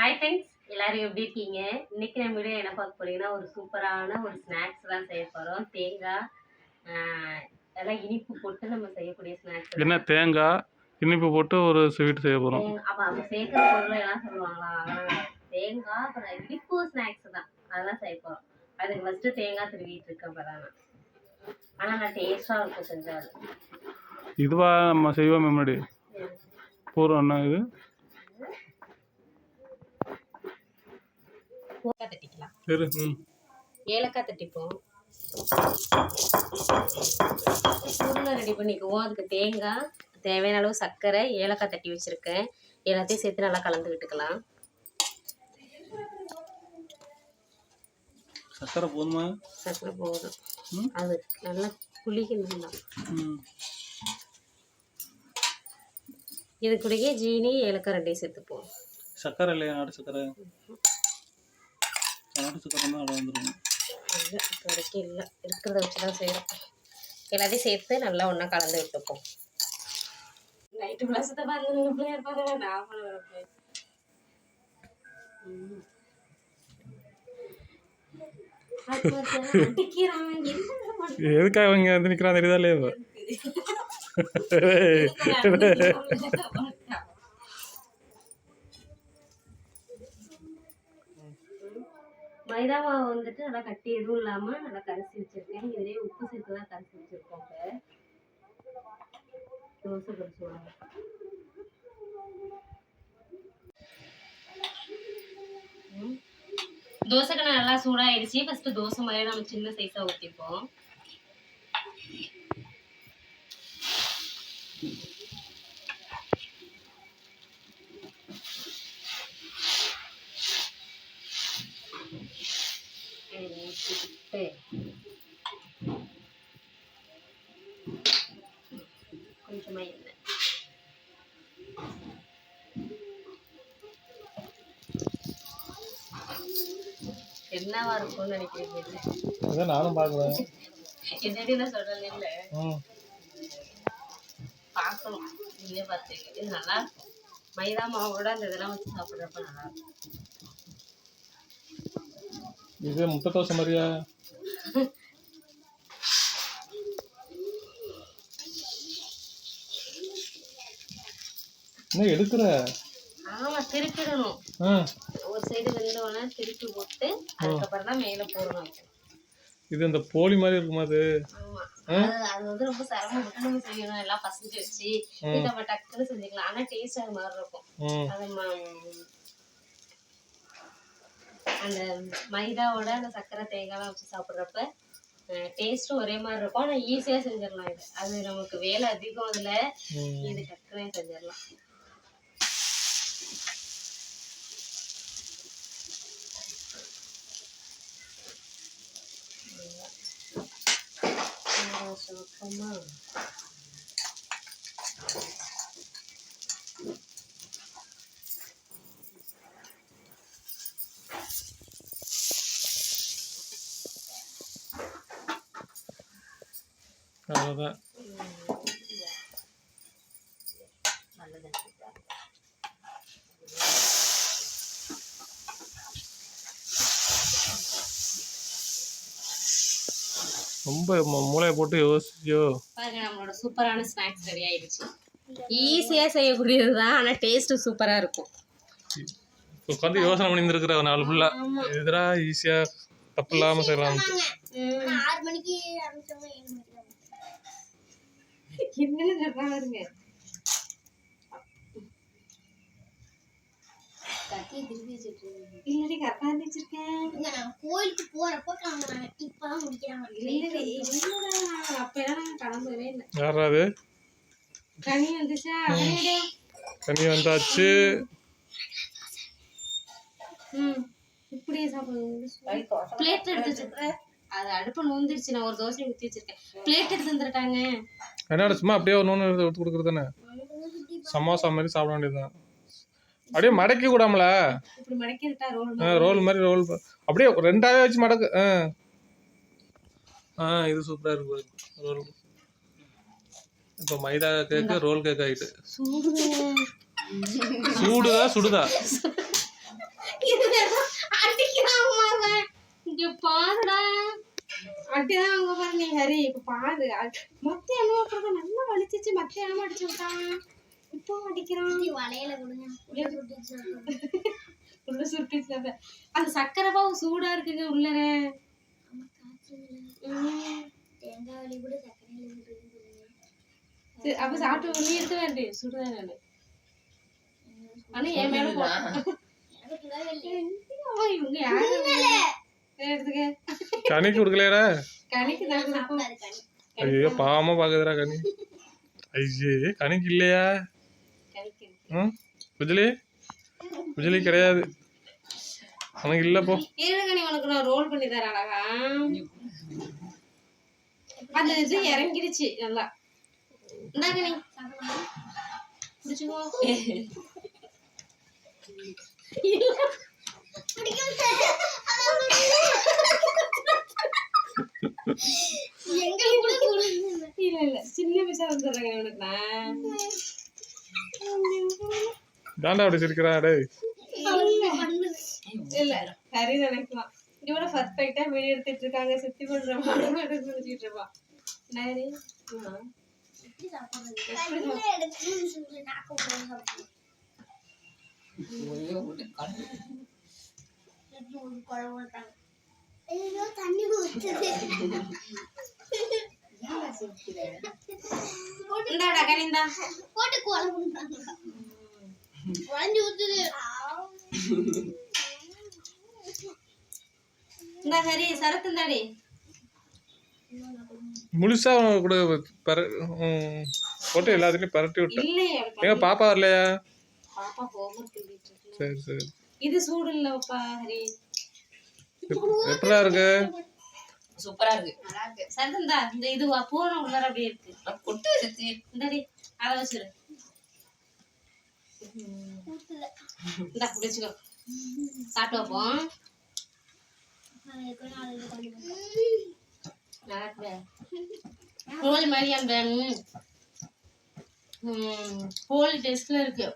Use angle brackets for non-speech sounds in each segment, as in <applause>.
Hi friends எல்லாரும் எப்படி இருக்கீங்க? இன்னைக்கு நம்ம வீடியோ என்ன பார்க்க போறீங்கன்னா ஒரு சூப்பரான ஒரு ஸ்நாக்ஸ் தான் செய்ய போறோம். தேங்காய் எல்லாம் இனிப்பு போட்டு நம்ம செய்யக்கூடிய ஸ்நாக்ஸ் என்ன தேங்காய் இனிப்பு போட்டு ஒரு ஸ்வீட் செய்ய போகிறோம் அப்போ அவங்க சேர்க்குற பொருள் எல்லாம் சொல்லுவாங்களா? தேங்காய் அப்புறம் இனிப்பு ஸ்நாக்ஸ் தான். அதெல்லாம் செய்ய போறோம். அதுக்கு ஃபர்ஸ்ட் தேங்காய் திருவிட்டு இருக்கேன் தான் ஆனால் நான் டேஸ்ட்டாக இருக்கும் செஞ்சால் இதுவா நம்ம செய்வோம் முன்னாடி. பூரம் என்ன இது. ஏலக்காய் தட்டிக்கலாம். ஏலக்காய் தட்டிப்போம். உருளை ரெடி பண்ணிக்குவோம். அதுக்கு தேங்காய் தேவையான அளவு சர்க்கரை ஏலக்காய் தட்டி வச்சுருக்கேன். எல்லாத்தையும் சேர்த்து நல்லா கலந்து விட்டுக்கலாம். சக்கரை போதுமா? சர்க்கரை போதும். அது நல்லா புளிக்கணும் இது கூடயே ஜீனி ஏலக்காய் ரெண்டையும் சேர்த்துப்போம். சக்கரை இல்லையா நாட்டு சக்கரை நாட்டு சக்கரை தான் வந்துடும் இல்லை இப்போ வரைக்கும் இல்லை இருக்கிறத வச்சு தான் செய்கிறோம் எல்லாத்தையும் சேர்த்து நல்லா ஒன்றா கலந்து விட்டுப்போம் நைட்டு ஃபுல்லாக பிளஸத்தை பார்த்து பிள்ளையா இருப்பாங்க நான் எதுக்காக அவங்க வந்து நிக்கிறான் தெரியுதா இல்லையா மைதா மாவு வந்துட்டு நல்லா கட்டி எதுவும் இல்லாம நல்லா கரைச்சி வச்சிருக்கேன். இதுலயே உப்பு சேர்த்து தான் கரைச்சி வச்சிருக்கோம் இப்ப. தோசை கரைச்சி தோசைக்கண்ணை நல்லா சூடாயிடுச்சு. ஃபர்ஸ்ட் தோசை மாதிரி நம்ம சின்ன சைஸா ஊத்திப்போம். ஊற்றிட்டு கொஞ்சமா எண்ணெய். என்னவா இருக்கும்னு நினைக்கிறீங்க அதான் நானும் பார்க்குறேன். என்னடி நான் சொல்றேன் இல்ல. பார்க்கணும். நீங்களே பார்த்தீங்க இது நல்லா இருக்கும் மைதா மாவோட அந்த இதெல்லாம் வச்சு சாப்பிட்றப்ப நல்லா இருக்கும். இது முட்டை தோசை மாதிரியா? என்ன எடுக்கிற? ஆமா திருப்பிடணும். ஒரு சைடு வெந்தோடனே திருப்பி போட்டு அதுக்கப்புறம் தான் மேலே போடணும். இது இந்த போலி மாதிரி இருக்குமா அது? ஆமா. அது வந்து ரொம்ப சிரமப்பட்டு நம்ம செய்யணும். எல்லாம் பசஞ்சு வச்சு இது டக்குன்னு செஞ்சுக்கலாம். ஆனா டேஸ்ட் அது மாதிரி இருக்கும். அது அந்த மைதாவோட அந்த சர்க்கரை தேங்காய்லாம் வச்சு சாப்பிட்றப்ப டேஸ்ட்டும் ஒரே மாதிரி இருக்கும். ஆனால் ஈஸியாக செஞ்சிடலாம் இது. அது நமக்கு வேலை அதிகம் அதில். இது டக்குனே செஞ்சிடலாம். சுத்தமா அவ்வளோதான் ரொம்ப மு- மூளையை போட்டு யோசிச்சியோ. பாருங்க நம்மளோட சூப்பரான ஸ்நாக்ஸ் ரெடி ஆயிடுச்சு. ஈஸியா செய்யக்கூடியது தான் ஆனா டேஸ்ட் சூப்பரா இருக்கும். உட்காந்து யோசனை பண்ணியிருந்துருக்குற நாலு ஃபுல்லாக எதிரா ஈஸியாக தப்பு இல்லாமல் செய்யலாம்ட்டு ஆறு மணிக்கு ஆரம்பிச்சவங்க ஏழு மணிக்கு தான் என்னன்னு. இல்லடி கரெக்டா வச்சிருக்கேன் இங்க நான் கோயிலுக்கு போறப்போ கிளம்புறாங்க இப்பதான் முடிக்கிறாங்க. இல்லடி அப்ப எல்லாம் நான் கிளம்பவே இல்லை. யாராவது? கனி வந்துச்சா. கனி வந்தாச்சு. ம். இப்படியே சாப்பிடுங்க. பிளேட் எடுத்து அது அடுப்பு நோந்துருச்சு. நான் ஒரு தோசை ஊற்றி வச்சிருக்கேன். பிளேட் எடுத்து வந்துட்டாங்க என்னடா சும்மா அப்படியே ஒரு நூறு எடுத்து கொடுக்குறது தானே? சமோசா மாதிரி சாப்பிட வேண்டியதுதான். அப்படியே மடக்கி கூடாமல இப்படி ரோல் ரோல் மாதிரி ரோல் அப்படியே ரெண்டாவே வச்சு மடக்கு ஆ. ஆ இது சூப்பராக இருக்கு ரோல் இப்போ மைதா கேக்கு ரோல் கேக் சூடுங்க. சூடுதா? சுடுதா. அடிதான் அங்க பாரு நீ ஹரி. இப்ப பாரு மத்த அப்புறம் நல்லா வலிச்சிச்சு. மத்த அம்மா அடிச்சு விட்டான் இப்போ அடிக்கிறான். வளையல கொடுங்க உள்ள அப்ப. அந்த சக்கரை பாவு சூடா இருக்குங்க உள்ளர. தேங்காய் வலி கூட அப்ப சாப்பிட்டு நீ எடுத்து வேண்டே. சுடுதான் நானு ஆனா என் மேல இவங்க யாரு? கனிக்கு கொடுக்கலையாடா. ஐயோ பாவமா பாக்குதுடா கனி. ஐயே கனிக்கு இல்லையா? ம் குஜலி? குஜலி கிடையாது. அவனுக்கு இல்ல போ. உனக்கு ரோல் பண்ணி தரேன் அழகா. அந்த இது இறங்கிடுச்சு நல்லா. இந்தாங்க நீ தாண்டா அப்படி சிரிக்கிறா டேய் இல்ல. சரி நினைக்கலாம். இவட பர்ஃபெக்டா வெளிய எடுத்துட்டு இருக்காங்க சுத்தி பண்ற மாதிரி நாரி ஒரு குழம்பு ஐயோ தண்ணி ஊத்துது இந்தாடா கனிந்தா போட்டு குழம்பு குழஞ்சு ஊத்துது. இந்தா சரி சரத்து இந்தாடி முழுசா கூட பர போட்டு எல்லாத்துலயும் பரட்டி விட்டேன். எங்க பாப்பா வரலையா? சரி சரி. இது சூடு இல்லப்பா ஹரி. எப்படா இருக்கு. சூப்பரா இருக்கு? நல்லா இருக்கு. சரத்தந்தா இந்த இது பூரண உள்ளார அப்படியே இருக்கு. கொட்டு வச்சு இந்தாடி அதை வச்சிரு. இந்தா பிடிச்சிக்கோ சாப்பிட்டு வைப்போம் நல்லா இருக்கு கோழி மாதிரி அந்த கோழி டேஸ்ட்ல இருக்கு.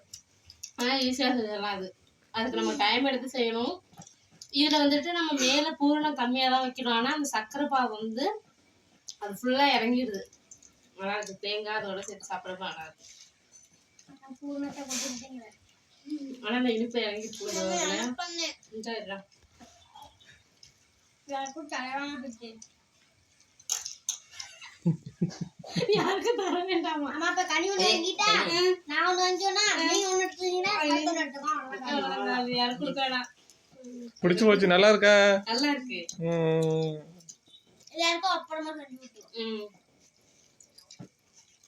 ஆனால் ஈஸியாக செஞ்சிடலாம் அது. அதுக்கு நம்ம டைம் எடுத்து செய்யணும். இதில் வந்துட்டு நம்ம மேலே பூரணம் கம்மியாக தான் வைக்கணும். ஆனால் அந்த சர்க்கரை பாவு வந்து அது ஃபுல்லாக இறங்கிடுது. நல்லா இருக்கு தேங்காய் அதோட சேர்த்து சாப்பிட்றப்ப நல்லா இருக்கு ஆனால் அந்த இனிப்பு இறங்கிட்டு போடுறதுல யாருக்கும் தரவாம போச்சு யாருக்கும் தர வேண்டாமா? அம்மா இப்ப கனி ஒண்ணு வாங்கிட்டா? நான் ஒண்ணு வாங்கிச்சோன்னா நீ ஒண்ணு எடுத்தீங்கன்னா அடுத்த எடுத்துக்கோ அவ்வளவுதான். அது யாரும் கொடுக்க வேணாம். பிடிச்சு போச்சு. நல்லா இருக்கா நல்லா இருக்கு ம். எல்லாருக்கும் அப்புறமா செஞ்சு விட்டுருவோம் ம்.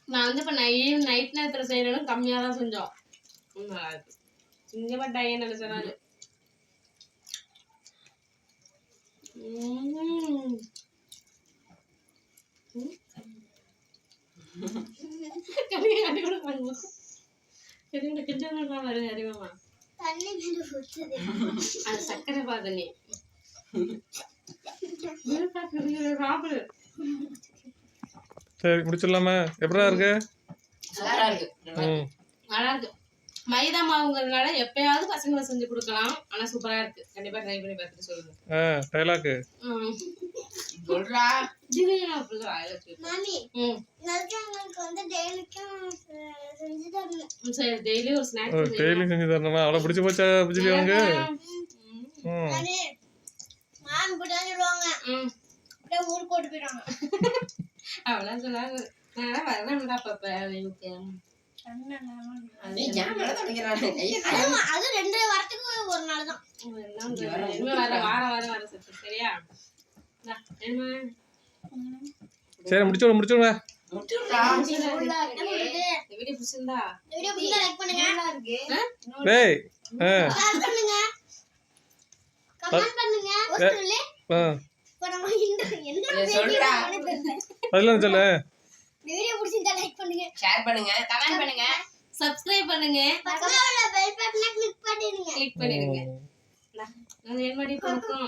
நான் வந்து இப்போ நைட் நைட் நேரத்தில் செய்யணும் கம்மியாக தான் செஞ்சோம். நல்லா இருக்கு இங்கே மாட்டாங்க நினச்சனால அறிவாமா தண்ணி மேல ஊத்துது. அது சக்கரை பாதனி <laughs> சரி முடிச்சிடலாமா? எப்படா இருக்கு? சூப்பரா இருக்கு. நல்லா இருக்கு. மைதா மாவுங்கிறதுனால எப்பயாவது பசங்களை செஞ்சு கொடுக்கலாம். ஆனா சூப்பரா இருக்கு. கண்டிப்பா ட்ரை பண்ணி பார்த்துட்டு சொல்லுங்க. ஆ. சொல்றா. மாமி ம். நல்காங்களுக்கு வந்து டெய்லிக்கும் செஞ்சு தரணும். ம், சரி டெய்லி ஒரு ஸ்நாக்ஸ் டெய்லி செஞ்சு தரணுமா அவ்வளோ பிடிச்சி போச்சா பிடிச்சி அவங்க ம் மாமி மாமி இப்படிதான் சொல்லுவாங்க. ம். அப்படியே ஊருக்கு போட்டு போயிடுவாங்க. அவ்வளோ சொல்லாங்க நான் வரணும்டா பாப்பா எனக்கு அது ரெண்டு வாரத்துக்கு ஒரு நாள் தான். வாரம் வாரம் வர சத்து சரியா? சரி முடிச்சு விடு. முடிச்சு விடுங்க முட்டுறா என்ன பண்றது இந்த வீடியோ பிடிச்சிருந்தா இந்த வீடியோ பிடிச்சா லைக் பண்ணுங்க. டேய் ஆ ஷேர் பண்ணுங்க கமெண்ட் பண்ணுங்க ஒரு சொல்லு ஆ. இப்ப நம்ம இந்த என்ன ஏய், சொல்றா. தெரியல. அதெல்லாம் சொல்லு? இந்த வீடியோ பிடிச்சிருந்தா லைக் பண்ணுங்க. ஷேர் பண்ணுங்க. கமெண்ட் பண்ணுங்க. சப்ஸ்கிரைப் பண்ணுங்க. பக்கத்துல உள்ள பெல் பட்டனை கிளிக் பண்ணிடுங்க. கிளிக் பண்ணிடுங்க. நான் என் மாதிரி பழக்கம்